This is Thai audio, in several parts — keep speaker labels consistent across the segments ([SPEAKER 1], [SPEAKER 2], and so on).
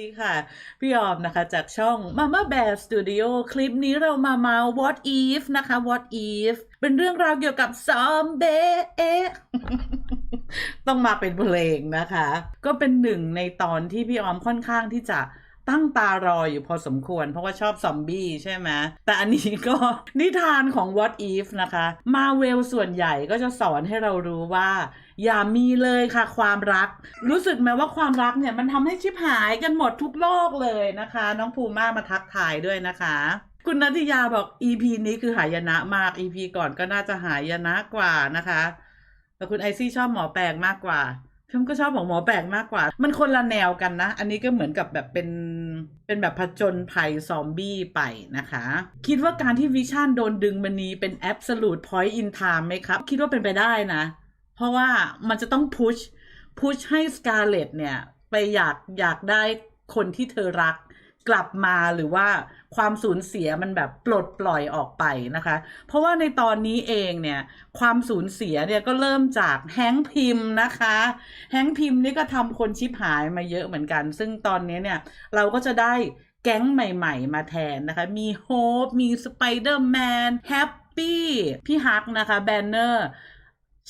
[SPEAKER 1] ดีค่ะ พี่ออมนะคะจากช่อง Mama Bear Studio คลิปนี้เรามาเมา What If นะคะ What If เป็นเรื่องราวเกี่ยวกับซอมเบเอต้องมาเป็นเพลงนะคะ ก็เป็นหนึ่งในตอนที่พี่ออมค่อนข้างที่จะ ตั้งตารออยู่พอสมควร เพราะว่าชอบซอมบี้ใช่ไหมแต่อันนี้ก็นิทานของ What If นะคะมาเวลส่วนใหญ่ก็จะสอนให้เรารู้ว่า อย่ามีเลยค่ะความรัก รู้สึกไหมว่าความรักเนี่ยมันทำให้ชิบหายกันหมดทุกโลกเลยนะคะ น้องภูมามาทักทายด้วยนะคะคุณนัทยาบอก EP นี้คือหายนะมาก EP ก่อนก็น่าจะหายนะกว่านะคะ แต่คุณไอซี่ชอบหมอแปลงมากกว่า ผมก็ชอบของหมอแปลกมากกว่า มันคนละแนวกันนะ อันนี้ก็เหมือนกับแบบเป็นเป็นแบบผจญภัยซอมบี้ไปนะคะ คิดว่าการที่วิชั่นโดนดึงมันนี้เป็น absolute point in time ไหมครับ คิดว่าเป็นไปได้นะ เพราะว่ามันจะต้องพุชพุชให้สกาเลตเนี่ย ไปอยากอยากได้คนที่เธอรัก กลับมาหรือว่าความสูญเสียมันแบบปลดปล่อยออกไปนะคะ เพราะว่าในตอนนี้เองเนี่ยความสูญเสียเนี่ยก็เริ่มจากแฮงค์พิมพ์นะคะ แฮงค์พิมพ์นี่ก็ทำคนชิบหายมาเยอะเหมือนกัน ซึ่งตอนนี้เนี่ยเราก็จะได้แก๊งใหม่ๆ มาแทนนะคะ มีโฮปมีสไปเดอร์แมนแฮปปี้พี่ฮักนะคะแบนเนอร์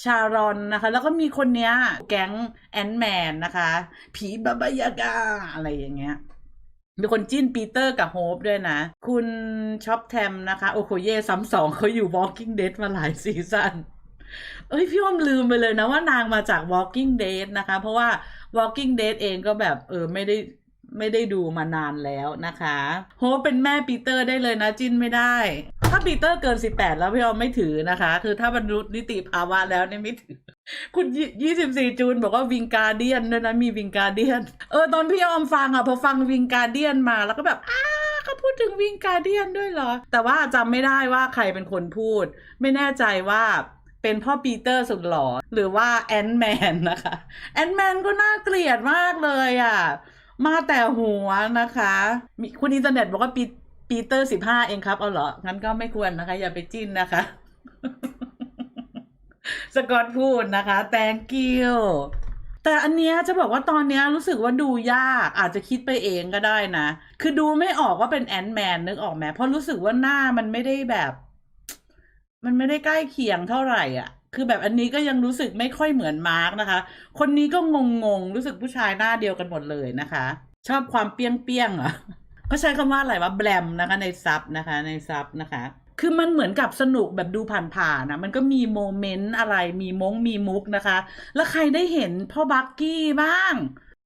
[SPEAKER 1] ชารอนนะคะ แล้วก็มีคนเนี้ยแก๊งแอนแมนนะคะ ผีบาบายากาอะไรอย่างเงี้ย มีคนจิ้นปีเตอร์กับโฮปด้วยนะ คุณช็อปแทมนะคะ โอโคเย่ซ้ำสองเขาอยู่ Walking Dead มาหลายซีซั่นเอ้ยพี่อ้อมลืมไปเลยนะว่านางมาจาก Walking Dead นะคะ เพราะว่า Walking Dead เองก็แบบเออไม่ได้ไม่ได้ดูมานานแล้วนะคะ โฮปเป็นแม่ปีเตอร์ได้เลยนะจิ้นไม่ได้ ถ้าปีเตอร์เกิน 18 แล้วพี่อ้อมไม่ถือนะคะ คือถ้าบรรลุนิติภาวะแล้วเนี่ยไม่ถือ คุณยี่สิบสี่จูนบอกว่าวิงการเดียนด้วยนะมีวิงการเดียน เออตอนพี่ออมฟังอะพอฟังวิงการเดียนมาแล้วก็แบบอ้าเขาพูดถึงวิงการเดียนด้วยเหรอ แต่ว่าจำไม่ได้ว่าใครเป็นคนพูด ไม่แน่ใจว่าเป็นพ่อปีเตอร์สุดหล่อหรือว่าแอนแมนนะคะแอนแมนก็น่าเกลียดมากเลยอะ มาแต่หัวนะคะมีคุณอินเทอร์เน็ตบอกว่าปีปีเตอร์สิบห้าเองครับ เอาเหรอ งั้นก็ไม่ควรนะคะ อย่าไปจิ้นนะคะ สกอตพูดนะคะ thank you แต่อันเนี้ยจะบอกว่าตอนเนี้ยรู้สึกว่าดูยากอาจจะคิดไปเองก็ได้นะ คือดูไม่ออกว่าเป็นแอนด์แมนนึกออกไหมเพราะรู้สึกว่าหน้ามันไม่ได้แบบ มันไม่ได้ใกล้เคียงเท่าไหร่อะ คือแบบอันนี้ก็ยังรู้สึกไม่ค่อยเหมือนมาร์กนะคะ คนนี้ก็งงงๆรู้สึกผู้ชายหน้าเดียวกันหมดเลยนะคะ ชอบความเปี้ยงเปี้ยงๆเหรอเขาใช้คำว่าอะไรว่าแบลมนะคะในซับนะคะในซับนะคะ คือมันเหมือนกับสนุกแบบดูผ่านๆนะมันก็มีโมเมนต์อะไรมีมงมีมุกนะคะ แล้วใครได้เห็นพ่อบักกี้บ้าง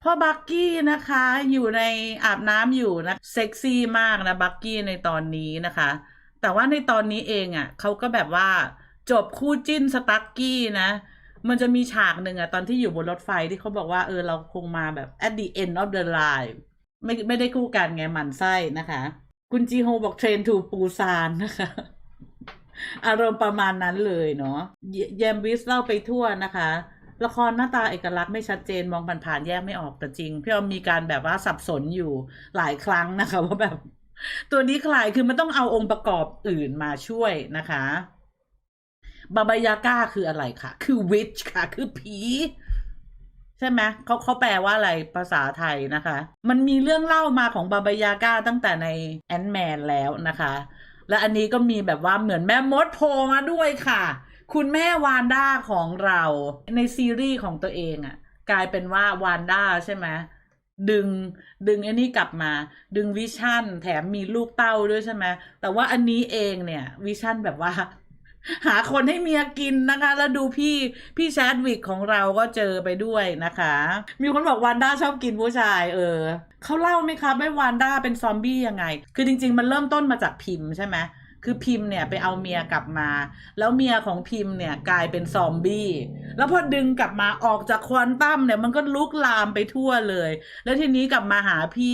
[SPEAKER 1] พ่อบักกี้นะคะอยู่ในอาบน้ำอยู่นะเซ็กซี่มากนะบักกี้ในตอนนี้นะคะ แต่ว่าในตอนนี้เองอะ่ะเขาก็แบบว่าจบคู่จิ้นสตั๊กกี้นะมันจะมีฉากหนึ่งอะตอนที่อยู่บนรถไฟที่เขาบอกว่าเออเราคงมาแบบ at the end of the line ไม่ไม่ได้คู่กันไงมันไส้นะคะ คุณจีโฮบอกเทรนทูปูซานนะคะ อารมณ์ประมาณนั้นเลยเนาะแยมวิสเล่าไปทั่วนะคะ ละครหน้าตาเอกลักษณ์ไม่ชัดเจนมองผ่านๆแยกไม่ออกแต่จริง พี่ออมมีการแบบว่าสับสนอยู่หลายครั้งนะคะว่าแบบ ตัวนี้ใครคือมันต้องเอาองค์ประกอบอื่นมาช่วยนะคะบาบายาก้าคืออะไรคะคือวิชค่ะ คือผี ช่ไหมเขาเขาแปลว่าอะไรภาษาไทยนะคะ มันมีเรื่องเล่ามาของบาบายาก้าตั้งแต่ในแอนแมนแล้วนะคะ และอันนี้ก็มีแบบว่าเหมือนแม่มดโผล่มาด้วยค่ะ คุณแม่วานด้าของเราในซีรีส์ของตัวเองอะ่ะ กลายเป็นว่าวานด้าใช่ไหมดึงดึงไอ้นี่กลับมา ดึงวิชั่นแถมมีลูกเต้าด้วยใช่ไหมแต่ว่าอันนี้เองเนี่ยวิชั่นแบบว่า หาคนให้เมียกินนะคะ แล้วดูพี่พี่แชดวิกของเราก็เจอไปด้วยนะคะ มีคนบอกวานด้าชอบกินผู้ชาย เออเขาเล่าไหมครับว่าวานด้าเป็นซอมบี้ยังไง คือจริง ๆ มันเริ่มต้นมาจากพิมพ์ใช่ไหมคือพิมพ์เนี่ยไปเอาเมียกลับมา แล้วเมียของพิมพ์เนี่ยกลายเป็นซอมบี้ แล้วพอดึงกลับมาออกจากควอนตัมเนี่ยมันก็ลุกลามไปทั่วเลย แล้วทีนี้กลับมาหาพี่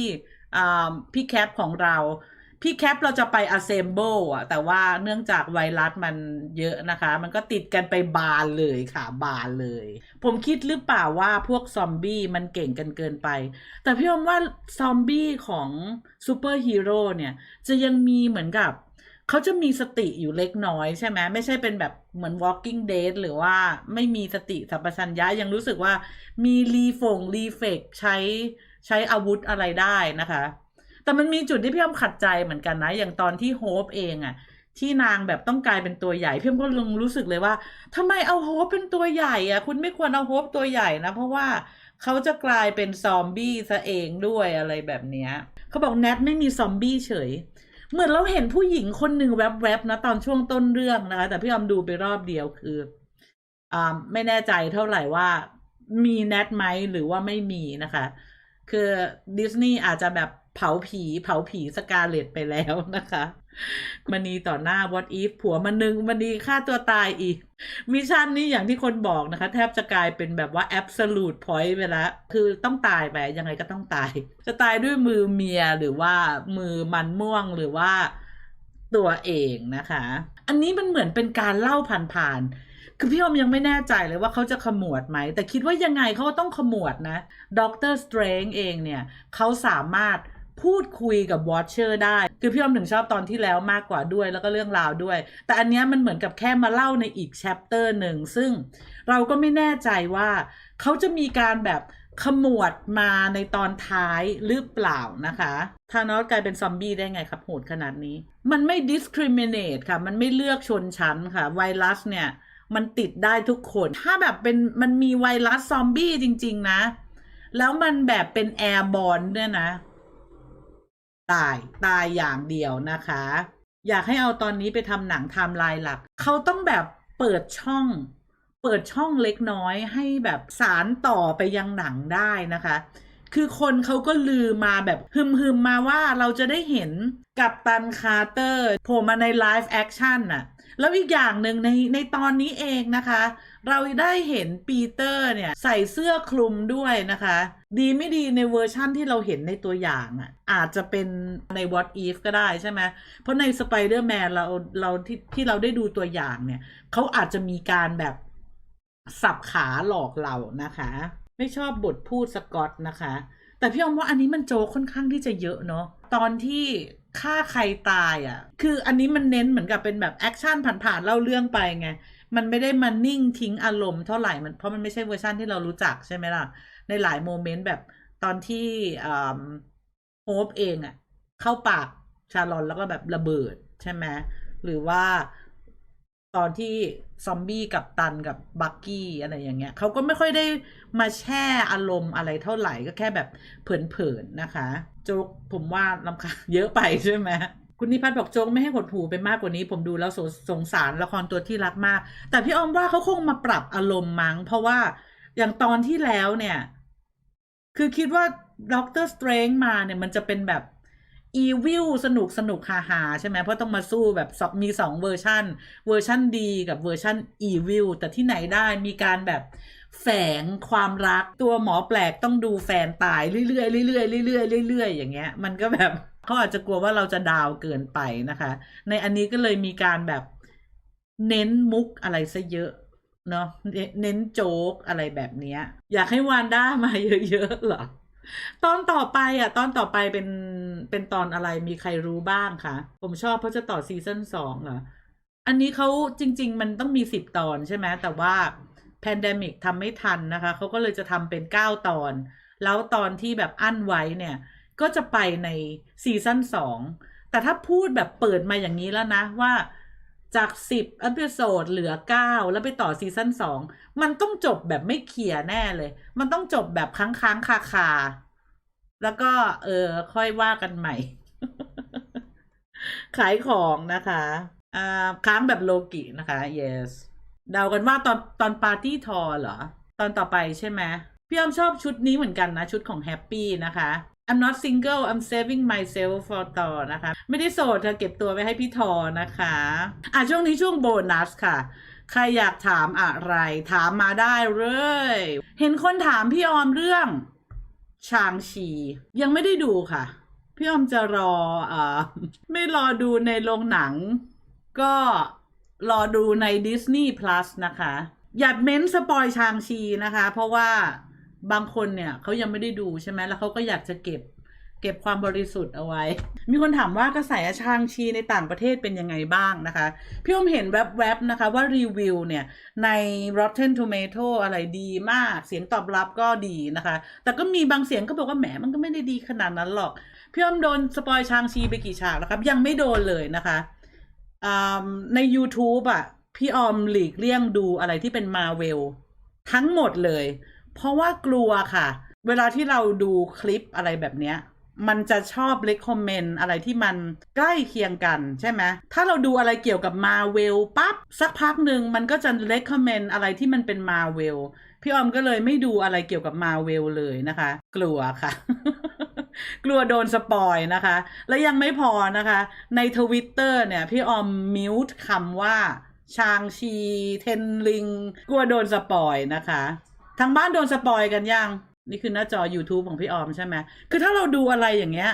[SPEAKER 1] อ่าพี่แคปของเรา พี่แคปเราจะไป assemble อะแต่ว่าเนื่องจากไวรัสมันเยอะนะคะ มันก็ติดกันไปบานเลยค่ะ บานเลย ผมคิดหรือเปล่าว่าพวกซอมบี้มันเก่งกันเกินไป แต่พี่อมว่าซอมบี้ของซูเปอร์ฮีโร่เนี่ย จะยังมีเหมือนกับ เขาจะมีสติอยู่เล็กน้อยใช่ไหมไม่ใช่เป็นแบบเหมือน walking dead หรือว่าไม่มีสติสัมปชัญญะยังรู้สึกว่ามีรีฟงรีเฟกใช้ใช้อาวุธอะไรได้นะคะ แต่มันมีจุดที่พี่อ้อมขัดใจเหมือนกันนะ อย่างตอนที่โฮปเองอะที่นางแบบต้องกลายเป็นตัวใหญ่พี่อ้อมก็ลงรู้สึกเลยว่าทำไมเอาโฮปเป็นตัวใหญ่อะคุณไม่ควรเอาโฮปตัวใหญ่นะ เพราะว่าเขาจะกลายเป็นซอมบี้ซะเองด้วยอะไรแบบเนี้ยเขาบอกแนทไม่มีซอมบี้เฉย เหมือนเราเห็นผู้หญิงคนหนึ่งแวบๆนะตอนช่วงต้นเรื่องนะคะ แต่พี่ออมดูไปรอบเดียวคืออ่าไม่แน่ใจเท่าไหร่ว่ามีแนทไหมหรือว่าไม่มีนะคะ คือดิสนีย์อาจจะแบบ เผาผีเผาผีสกาเลตไปแล้วนะคะมันีต่อหน้า what if ผัวมันนึงมันีฆ่าตัวตายอีก มิชชั่นนี้อย่างที่คนบอกนะคะ แทบจะกลายเป็นแบบว่า absolute point ไปแล้วคือต้องตายไปยังไงก็ต้องตาย จะตายด้วยมือเมียหรือว่ามือมันม่วงหรือว่าตัวเองนะคะ อันนี้มันเหมือนเป็นการเล่าผ่านๆ คือพี่อมยังไม่แน่ใจเลยว่าเขาจะขมวดไหม แต่คิดว่ายังไงเขาก็ต้องขมวดนะด็อกเตอร์สเตรนเองเนี่ยเขาสามารถ พูดคุยกับวอชเชอร์ได้ คือพี่อมถึงชอบตอนที่แล้วมากกว่าด้วยแล้วก็เรื่องราวด้วย แต่อันเนี้ยมันเหมือนกับแค่มาเล่าในอีกแชปเตอร์หนึ่ง ซึ่งเราก็ไม่แน่ใจว่าเขาจะมีการแบบขมวดมาในตอนท้ายหรือเปล่านะคะทานอสกลายเป็นซอมบี้ได้ไงครับโหดขนาดนี้ มันไม่ discriminate ค่ะ มันไม่เลือกชนชั้นค่ะ ไวรัสเนี่ย มันติดได้ทุกคน ถ้าแบบเป็นมันมีไวรัสซอมบี้จริง ๆ นะ แล้วมันแบบเป็นแอร์บอลเนี่ยนะ ตายตายอย่างเดียวนะคะ อยากให้เอาตอนนี้ไปทำหนังไทม์ไลน์หลัก เขาต้องแบบเปิดช่อง เปิดช่องเล็กน้อยให้แบบสารต่อไปยังหนังได้นะคะคือคนเขาก็ลือมาแบบฮึมฮึมมาว่าเราจะได้เห็นกับตันคาร์เตอร์โผล่มาในไลฟ์แอคชั่นน่ะ แล้วอีกอย่างหนึ่งในในตอนนี้เองนะคะ เราได้เห็นปีเตอร์เนี่ย ใส่เสื้อคลุมด้วยนะคะ ดีไม่ดีในเวอร์ชั่นที่เราเห็นในตัวอย่างอะ อาจจะเป็นใน What If ก็ได้ใช่ไหมเพราะใน Spider-Man เราเราที่ที่เราได้ดูตัวอย่างเนี่ยเขาอาจจะมีการแบบสับขาหลอกเรานะคะ ไม่ชอบบทพูดสกอตนะคะ แต่พี่อมว่าอันนี้มันโจค่อนข้างที่จะเยอะเนาะตอนที่ฆ่าใครตายอะ่ะ คืออันนี้มันเน้นเหมือนกับเป็นแบบแอคชั่นผ่านๆเล่าเรื่องไปไง มันไม่ได้มานิ่งทิ้งอารมณ์เท่าไหร่มันเพราะมันไม่ใช่เวอร์ชันที่เรารู้จักใช่ไหมล่ะ ในหลายโมเมนต์แบบตอนที่โฮปเองอะเข้าปากชาลอนแล้วก็แบบระเบิดใช่ไหมหรือว่าตอนที่ซอมบี้กับตันกับบักกี้อะไรอย่างเงี้ยเขาก็ไม่ค่อยได้มาแช่อารมณ์อะไรเท่าไหร่ก็แค่แบบเผินๆนะคะโจ๊กผมว่าลำคาเยอะไปใช่ไหมคุณนิพัฒน์บอกโจ๊กไม่ให้หดหูไปมากกว่านี้ ผมดูแล้วสสงสารละครตัวที่รักมาก แต่พี่ออมว่าเขาคงมาปรับอารมณ์มั้งเพราะว่าอย่างตอนที่แล้วเนี่ย คือคิดว่าด็อกเตอร์สเตรนมาเนี่ยมันจะเป็นแบบอีวิลสนุกสนุกฮาฮาใช่ไหมเพราะต้องมาสู้แบบมีสองเวอร์ชันเวอร์ชันดีกับเวอร์ชันอีวิลแต่ที่ไหนได้มีการแบบแฝงความรักตัวหมอแปลกต้องดูแฟนตายเรื่อยๆเรื่อยๆเรื่อยๆเรื่อยๆอย่างเงี้ย มันก็แบบเขาอาจจะกลัวว่าเราจะดาวเกินไปนะคะ ในอันนี้ก็เลยมีการแบบเน้นมุกอะไรซะเยอะ เนาะเน้นโจ๊กอะไรแบบเนี้ย อยากให้วานด้ามาเยอะๆเหรอตอนต่อไปอะ ตอนต่อไปเป็นเป็นตอนอะไรมีใครรู้บ้างคะผมชอบเพราะจะต่อซีซั่นสองเหรออันนี้เขาจริง ๆ มันต้องมีสิบตอนใช่ไหมแต่ว่าแพนเดมิกทำไม่ทันนะคะ เขาก็เลยจะทำเป็นเก้าตอน แล้วตอนที่แบบอั้นไว้เนี่ย ก็จะไปในซีซั่นสองแต่ถ้าพูดแบบเปิดมาอย่างนี้แล้วนะว่า จากสิบอพิโซดเหลือเก้าแล้วไปต่อซีซั่นสองมันต้องจบแบบไม่เคลียร์แน่เลย มันต้องจบแบบค้างค้างคาคาแล้วก็ เออ ค่อยว่ากันใหม่ ขายของนะคะอ่าค้างแบบโลกินะคะ yes เดากันว่าตอนตอนปาร์ตี้ทอเหรอ ตอนต่อไปใช่ไหมพี่อ้อมชอบชุดนี้เหมือนกันนะ ชุดของแฮปปี้นะคะ I'm not single I'm saving myself for ต่อนะคะ ไม่ได้โสดเธอเก็บตัวไว้ให้พี่ทอนะคะ อะช่วงนี้ช่วงโบนัสค่ะ ใครอยากถามอะไร ถามมาได้เลย เห็นคนถามพี่ออมเรื่องชางชี ยังไม่ได้ดูค่ะ พี่ออมจะรออ่าไม่รอดูในโรงหนัง ก็รอดูใน Disney Plus นะคะ อย่าเม้นสปอยชางชีนะคะ เพราะว่า บางคนเนี่ยเขายังไม่ได้ดูใช่ไหมแล้วเขาก็อยากจะเก็บ เก็บความบริสุทธิ์เอาไว้ มีคนถามว่ากระแสชางชีในต่างประเทศเป็นยังไงบ้างนะคะ พี่อมเห็นแวบๆนะคะว่ารีวิวเนี่ยใน Rotten Tomato อะไรดีมาก เสียงตอบรับก็ดีนะคะ แต่ก็มีบางเสียงก็บอกว่าแหมมันก็ไม่ได้ดีขนาดนั้นหรอก พี่อมโดนสปอยชางชีไปกี่ฉากแล้วครับ ยังไม่โดนเลยนะคะใน YouTube อะพี่ออมหลีกเลี่ยงดูอะไรที่เป็นมาเวลทั้งหมดเลย เพราะว่ากลัวค่ะ เวลาที่เราดูคลิปอะไรแบบเนี้ยมันจะชอบ recommend อะไรที่มันใกล้เคียงกันใช่ไหม ถ้าเราดูอะไรเกี่ยวกับมาเวลปั๊บ สักพักหนึ่งมันก็จะ recommend อะไรที่มันเป็นมาเวลพี่ออมก็เลยไม่ดูอะไรเกี่ยวกับมาเวลเลยนะคะ กลัวค่ะ กลัวโดนสปอยนะคะ และยังไม่พอนะคะ ในทวิตเตอร์เนี่ย พี่ออมมิวต์คำว่าชางชี เทนลิง กลัวโดนสปอยนะคะ ทางบ้านโดนสปอยกันยัง นี่คือหน้าจอ YouTube ของพี่ออมใช่ไหม คือถ้าเราดูอะไรอย่างเงี้ย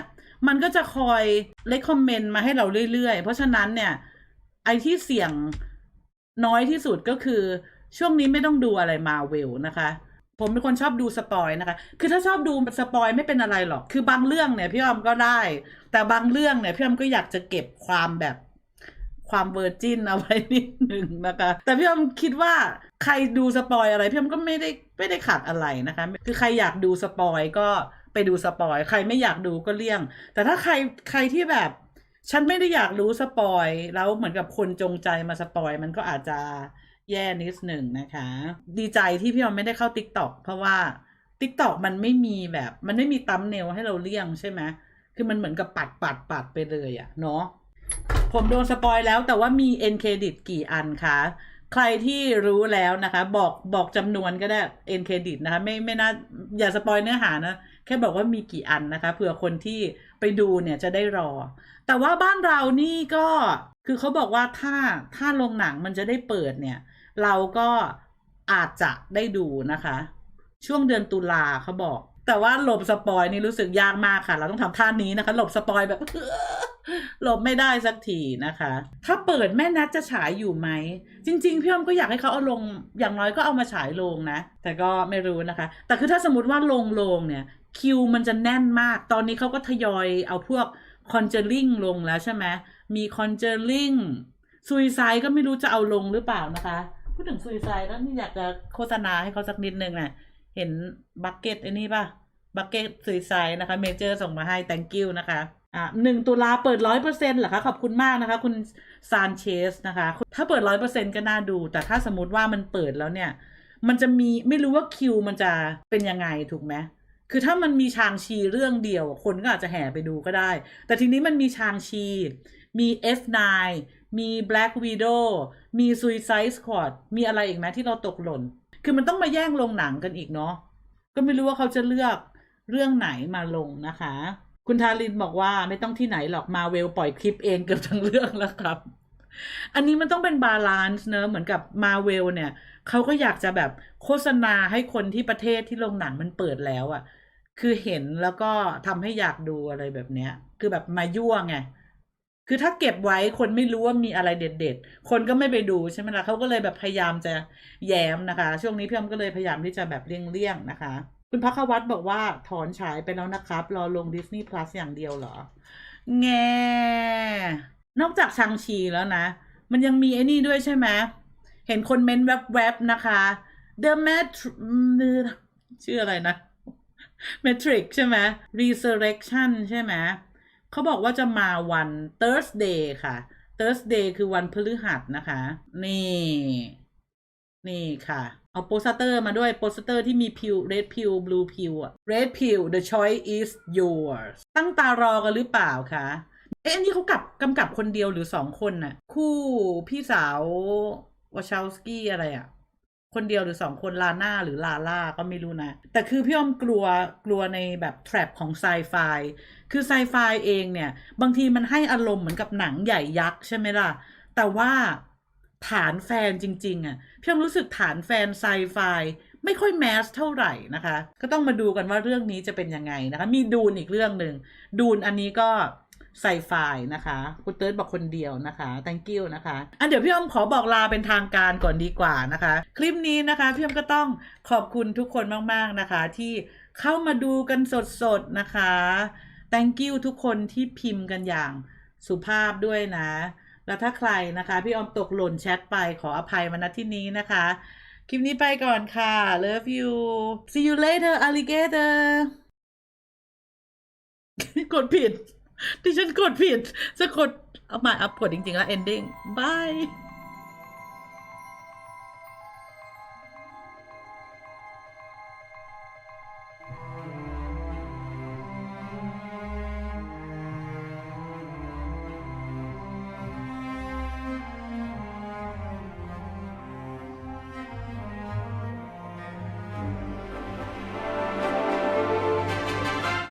[SPEAKER 1] มันก็จะคอยเล c คอมเมนต์มาให้เราเรื่อยๆ เพราะฉะนั้นเนี่ย ไอที่เสี่ยงน้อยที่สุดก็คือช่วงนี้ไม่ต้องดูอะไรมาเวลนะคะ ผมเป็นคนชอบดูสปอยนะคะ คือถ้าชอบดูสปอยไม่เป็นอะไรหรอก คือบางเรื่องเนี่ยพี่ออมก็ได้ แต่บางเรื่องเนี่ยพี่ออมก็อยากจะเก็บความแบบความเวอร์จินเอาไว้นิดหนึ่งนะคะ แต่พี่ออมคิดว่า ใครดูสปอยอะไรพี่ออมก็ไม่ได้ไม่ได้ขัดอะไรนะคะ คือใครอยากดูสปอยก็ไปดูสปอย ใครไม่อยากดูก็เลี่ยง แต่ถ้าใครใครที่แบบ ฉันไม่ได้อยากรู้สปอย แล้วเหมือนกับคนจงใจมาสปอย มันก็อาจจะแย่นิดหนึ่งนะคะ ดีใจที่พี่ออมไม่ได้เข้า t ิ k t o k เพราะว่า t ิ k t o k มันไม่มีแบบ มันไม่มีตัมเนลให้เราเลี่ยงใช่ไหมคือมันเหมือนกับปัดปัดปัดไปเลยอะเนาะผมโดนสปอยแล้วแต่ว่ามี end credit กี่อันคะ ใครที่รู้แล้วนะคะ บอกบอกจำนวนก็ได้ end credit นะคะ ไม่ไม่น่าอย่าสปอยเนื้อหานะแค่บอกว่ามีกี่อันนะคะเผื่อคนที่ไปดูเนี่ยจะได้รอ แต่ว่าบ้านเรานี่ก็คือเขาบอกว่าถ้าถ้าโรงหนังมันจะได้เปิดเนี่ย เราก็อาจจะได้ดูนะคะ ช่วงเดือนตุลาเขาบอก แต่ว่าหลบสปอยนี่รู้สึกยากมากค่ะ เราต้องทำท่านี้นะคะ หลบสปอยแบบหลบไม่ได้สักทีนะคะ ถ้าเปิดแม่นัดจะฉายอยู่ไหม จริง ๆ พี่อ้อมก็อยากให้เขาเอาลง อย่างน้อยก็เอามาฉายลงนะ แต่ก็ไม่รู้นะคะ แต่คือถ้าสมมติว่าลงลงเนี่ย คิวมันจะแน่นมาก ตอนนี้เขาก็ทยอยเอาพวกคอนเจอริงลงแล้วใช่ไหมมีคอนเจอริงซุยไซก็ไม่รู้จะเอาลงหรือเปล่านะคะ พูดถึงซุยไซแล้วนี่อยากจะโฆษณาให้เขาสักนิดนึงอะ เห็นบักเก็ตอ้นี่ป่ะ บักเก็ตซุยไซนะคะเมเจอร์ส่งมาให้ thank you นะคะอ่าหนึ่งตุลาเปิดร้อยเปอร์เซ็นต์เหรอคะ ขอบคุณมากนะคะ คุณซานเชสนะคะ ถ้าเปิดร้อยเปอร์เซ็นต์ก็น่าดู แต่ถ้าสมมติว่ามันเปิดแล้วเนี่ย มันจะมีไม่รู้ว่าคิวมันจะเป็นยังไงถูกไหมคือถ้ามันมีชางชีเรื่องเดียว คนก็อาจจะแห่ไปดูก็ได้ แต่ทีนี้มันมีชางชี มี F9 มี Black Widow มี Suicide Squad มีอะไรอีกไหมที่เราตกหล่น คือมันต้องมาแย่งลงหนังกันอีกเนาะก็ไม่รู้ว่าเขาจะเลือกเรื่องไหนมาลงนะคะ คุณทารินบอกว่าไม่ต้องที่ไหนหรอกมาเวลปล่อยคลิปเองเกือบทั้งเรื่องแล้วครับ อันนี้มันต้องเป็นบาลานซ์เนอะเหมือนกับมาเวลเนี่ยเขาก็อยากจะแบบโฆษณาให้คนที่ประเทศที่โรงหนังมันเปิดแล้วอะ่ะ คือเห็นแล้วก็ทำให้อยากดูอะไรแบบเนี้ย คือแบบมายั่วไง คือถ้าเก็บไว้คนไม่รู้ว่ามีอะไรเด็ดๆ คนก็ไม่ไปดูใช่ไหมล่ะเขาก็เลยแบบพยายามจะแย้มนะคะ ช่วงนี้พี่อ้อมก็เลยพยายามที่จะแบบเลี่ยงๆนะคะ คุณพักวัตรบอกว่าถอนฉายไปแล้วนะครับ รอลง Disney Plus อย่างเดียวเหรอ แง นอกจากชังชีแล้วนะ มันยังมีไอ้นี่ด้วยใช่ไหมเห็นคนเม้นแวบๆนะคะ The Mat ชื่ออะไรนะ Matrix ใช่ไหม Resurrection ใช่ไหม เขาบอกว่าจะมาวัน Thursday ค่ะ Thursday คือวันพฤหัสนะคะ นี่ นี่ค่ะ เอาโปสเตอร์มาด้วยโปสเตอร์ที่มีพิว red pill blue pill อะ red pill the choice is yours ตั้งตารอกันหรือเปล่าคะเอ๊ะอันนี้เขากับกำกับคนเดียวหรือสองคนน่ะ คู่พี่สาววาชาวสกี้อะไรอะคนเดียวหรือสองคนลาน่าหรือลาล่าก็ไม่รู้นะ แต่คือพี่อ้อมกลัวกลัวในแบบแทรปของไซไฟคือไซไฟเองเนี่ย บางทีมันให้อารมณ์เหมือนกับหนังใหญ่ยักษ์ใช่ไหมล่ะ แต่ว่าฐานแฟนจริง ๆอะพี่อ้อมรู้สึกฐานแฟนไซไฟไม่ค่อยแมสเท่าไหร่นะคะ ก็ต้องมาดูกันว่าเรื่องนี้จะเป็นยังไงนะคะ มีดูนอีกเรื่องหนึ่ง ดูนอันนี้ก็ไซไฟนะคะคุณเติร์ดบอกคนเดียวนะคะ thank you นะคะอันเดี๋ยวพี่อ้อมขอบอกลาเป็นทางการก่อนดีกว่านะคะ คลิปนี้นะคะพี่อ้อมก็ต้องขอบคุณทุกคนมากๆนะคะ ที่เข้ามาดูกันสดๆนะคะ thank you ทุกคนที่พิมพ์กันอย่างสุภาพด้วยนะ แล้วถ้าใครนะคะ พี่ออมตกหล่นแชทไปขออภัยมาณที่นี้นะคะ คลิปนี้ไปก่อนค่ะ love you see you later alligator กดผิดดิฉันกดผิดจะกดเอาใหม่อัพกดจริงๆแล้ว ending bye